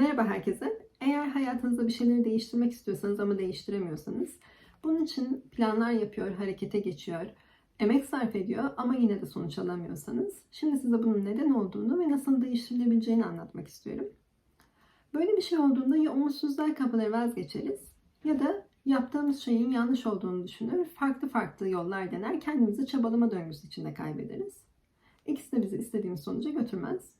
Merhaba herkese. Eğer hayatınızda bir şeyleri değiştirmek istiyorsanız ama değiştiremiyorsanız, bunun için planlar yapıyor, harekete geçiyor, emek sarf ediyor ama yine de sonuç alamıyorsanız, şimdi size bunun neden olduğunu ve nasıl değiştirilebileceğini anlatmak istiyorum. Böyle bir şey olduğunda ya umutsuzluğa kapılır vazgeçeriz ya da yaptığımız şeyin yanlış olduğunu düşünür, farklı farklı yollar dener, kendimizi çabalama döngüsü içinde kaybederiz. İkisi de bizi istediğimiz sonuca götürmez.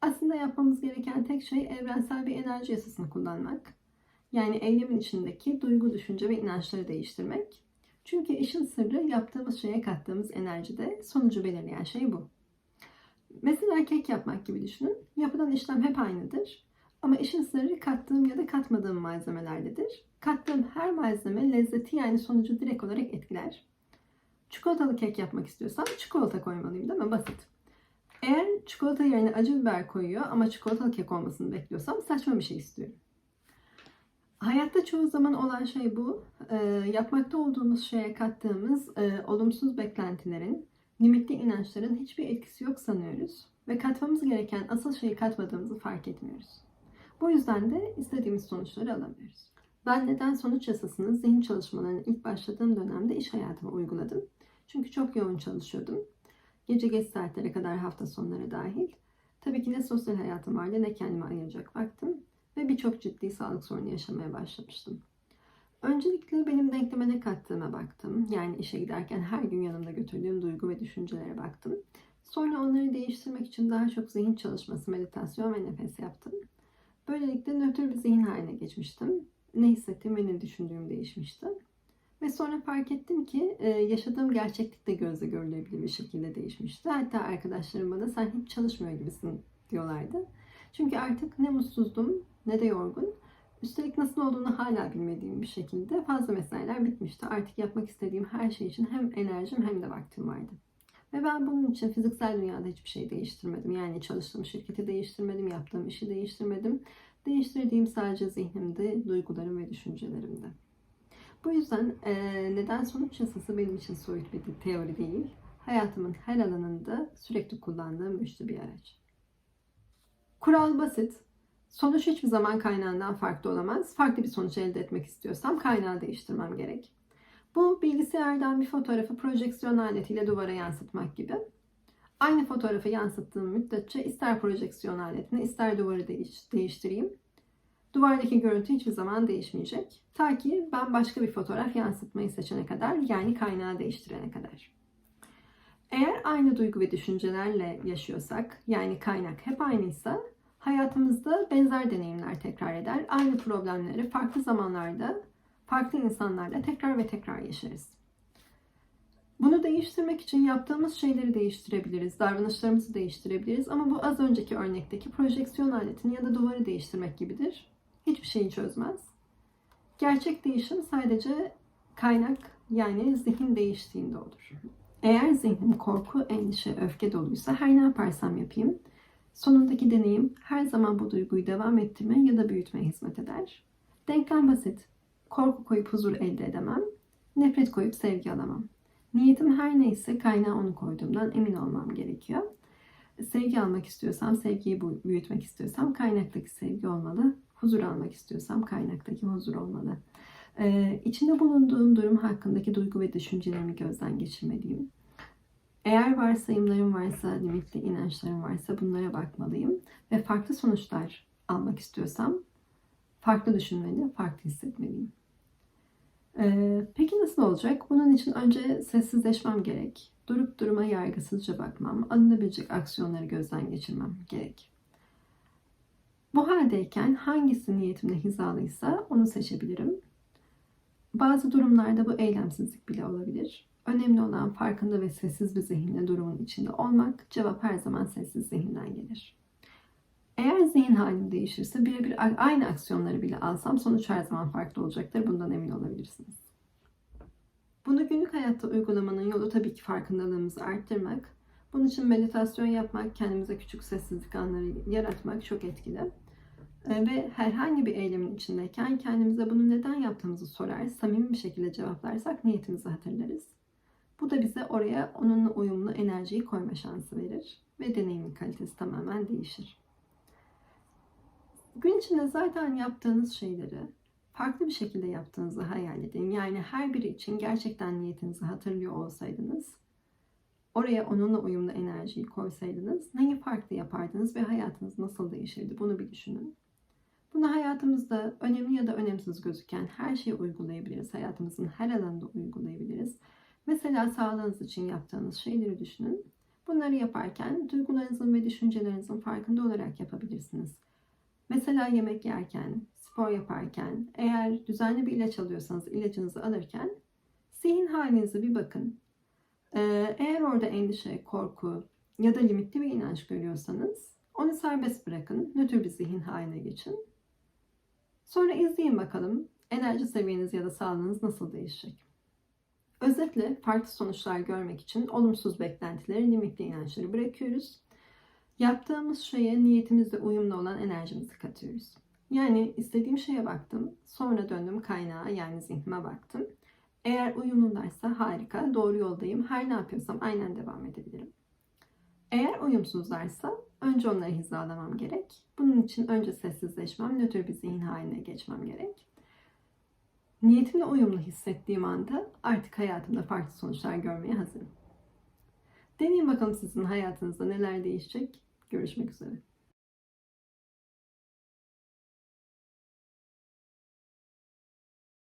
Aslında yapmamız gereken tek şey evrensel bir enerji yasasını kullanmak. Yani eylemin içindeki duygu, düşünce ve inançları değiştirmek. Çünkü işin sırrı yaptığımız şeye kattığımız enerjide sonucu belirleyen şey bu. Mesela kek yapmak gibi düşünün. Yapılan işlem hep aynıdır. Ama işin sırrı kattığım ya da katmadığım malzemelerdedir. Kattığım her malzeme lezzeti yani sonucu direkt olarak etkiler. Çikolatalı kek yapmak istiyorsam çikolata koymalıyım değil mi? Basit. Eğer çikolata yerine acı biber koyuyor ama çikolatalı kek olmasını bekliyorsam saçma bir şey istiyorum. Hayatta çoğu zaman olan şey bu. Ee, yapmakta olduğumuz şeye kattığımız e, olumsuz beklentilerin, limitli inançların hiçbir etkisi yok sanıyoruz. Ve katmamız gereken asıl şeyi katmadığımızı fark etmiyoruz. Bu yüzden de istediğimiz sonuçları alamıyoruz. Ben neden sonuç yasasını zihin çalışmalarının ilk başladığım dönemde iş hayatıma uyguladım. Çünkü çok yoğun çalışıyordum. Gece geç saatlere kadar hafta sonları dahil. Tabii ki ne sosyal hayatım vardı ne kendime ayıracak vaktim ve birçok ciddi sağlık sorunu yaşamaya başlamıştım. Öncelikle benim denkleme ne kattığıma baktım. Yani işe giderken her gün yanımda götürdüğüm duygu ve düşüncelere baktım. Sonra onları değiştirmek için daha çok zihin çalışması, meditasyon ve nefes yaptım. Böylelikle nötr bir zihin haline geçmiştim. Ne hissettiğim ve ne düşündüğüm değişmişti. Ve sonra fark ettim ki e, yaşadığım gerçeklik de gözle görülebilir bir şekilde değişmişti. Hatta arkadaşlarım bana sen hiç çalışmıyor gibisin diyorlardı. Çünkü artık ne mutsuzdum ne de yorgun. Üstelik nasıl olduğunu hala bilmediğim bir şekilde fazla mesailer bitmişti. Artık yapmak istediğim her şey için hem enerjim hem de vaktim vardı. Ve ben bunun için fiziksel dünyada hiçbir şey değiştirmedim. Yani çalıştığım şirketi değiştirmedim, yaptığım işi değiştirmedim. Değiştirdiğim sadece zihnimde, duygularım ve düşüncelerimde. Bu yüzden e, neden sonuç yasası benim için soyut bir teori değil. Hayatımın her alanında sürekli kullandığım güçlü bir araç. Kural basit. Sonuç hiçbir zaman kaynağından farklı olamaz. Farklı bir sonuç elde etmek istiyorsam kaynağı değiştirmem gerek. Bu bilgisayardan bir fotoğrafı projeksiyon aletiyle duvara yansıtmak gibi. Aynı fotoğrafı yansıttığım müddetçe ister projeksiyon aletini ister duvarı değiş değiştireyim. Duvardaki görüntü hiçbir zaman değişmeyecek. Ta ki ben başka bir fotoğraf yansıtmayı seçene kadar yani kaynağı değiştirene kadar. Eğer aynı duygu ve düşüncelerle yaşıyorsak yani kaynak hep aynıysa hayatımızda benzer deneyimler tekrar eder. Aynı problemleri farklı zamanlarda, farklı insanlarla tekrar ve tekrar yaşarız. Bunu değiştirmek için yaptığımız şeyleri değiştirebiliriz, davranışlarımızı değiştirebiliriz ama bu az önceki örnekteki projeksiyon aletini ya da duvarı değiştirmek gibidir. Hiçbir şeyi çözmez. Gerçek değişim sadece kaynak yani zihin değiştiğinde olur. Eğer zihnim korku, endişe, öfke doluysa her ne yaparsam yapayım sonundaki deneyim her zaman bu duyguyu devam ettirme ya da büyütmeye hizmet eder. Denklem basit. Korku koyup huzur elde edemem. Nefret koyup sevgi alamam. Niyetim her neyse kaynağı onu koyduğumdan emin olmam gerekiyor. Sevgi almak istiyorsam, sevgiyi büyütmek istiyorsam kaynaktaki sevgi olmalı. Huzur almak istiyorsam kaynaktaki huzur olmalı. Ee, içinde bulunduğum durum hakkındaki duygu ve düşüncelerimi gözden geçirmeliyim. Eğer varsayımlarım varsa, limitli inançlarım varsa bunlara bakmalıyım. Ve farklı sonuçlar almak istiyorsam farklı düşünmeli, farklı hissetmeliyim. Ee, peki nasıl olacak? Bunun için önce sessizleşmem gerek. Durup duruma yargısızca bakmam, alınabilecek aksiyonları gözden geçirmem gerek. Bu haldeyken hangisi niyetimle hizalıysa onu seçebilirim. Bazı durumlarda bu eylemsizlik bile olabilir. Önemli olan farkında ve sessiz bir zihinle durumun içinde olmak. Cevap her zaman sessiz zihinden gelir. Eğer zihin halim değişirse birebir aynı aksiyonları bile alsam sonuç her zaman farklı olacaktır. Bundan emin olabilirsiniz. Bunu günlük hayatta uygulamanın yolu tabii ki farkındalığımızı arttırmak. Bunun için meditasyon yapmak, kendimize küçük sessizlik anları yaratmak çok etkili. Ve herhangi bir eylemin içindeyken kendimize bunu neden yaptığımızı sorar, samimi bir şekilde cevaplarsak niyetimizi hatırlarız. Bu da bize oraya onunla uyumlu enerjiyi koyma şansı verir ve deneyimin kalitesi tamamen değişir. Gün içinde zaten yaptığınız şeyleri farklı bir şekilde yaptığınızı hayal edin. Yani her biri için gerçekten niyetinizi hatırlıyor olsaydınız, oraya onunla uyumlu enerjiyi koysaydınız neyi farklı yapardınız ve hayatınız nasıl değişirdi bunu bir düşünün. Bunu hayatımızda önemli ya da önemsiz gözüken her şeye uygulayabiliriz. Hayatımızın her alanında uygulayabiliriz. Mesela sağlığınız için yaptığınız şeyleri düşünün. Bunları yaparken duygularınızın ve düşüncelerinizin farkında olarak yapabilirsiniz. Mesela yemek yerken, spor yaparken, eğer düzenli bir ilaç alıyorsanız ilacınızı alırken zihin halinize bir bakın. Ee, Eğer orada endişe, korku ya da limitli bir inanç görüyorsanız onu serbest bırakın, nötr bir zihin haline geçin. Sonra izleyin bakalım enerji seviyeniz ya da sağlığınız nasıl değişecek. Özetle farklı sonuçlar görmek için olumsuz beklentileri, limitli inançları bırakıyoruz. Yaptığımız şeye niyetimizle uyumlu olan enerjimizi katıyoruz. Yani istediğim şeye baktım, sonra döndüm kaynağa yani zihnime baktım. Eğer uyumlularsa harika, doğru yoldayım. Her ne yapıyorsam aynen devam edebilirim. Eğer uyumsuzlarsa önce onları hizalamam gerek. Bunun için önce sessizleşmem, nötr bir zihin haline geçmem gerek. Niyetimle uyumlu hissettiğim anda artık hayatımda farklı sonuçlar görmeye hazırım. Deneyin bakalım sizin hayatınızda neler değişecek. Görüşmek üzere.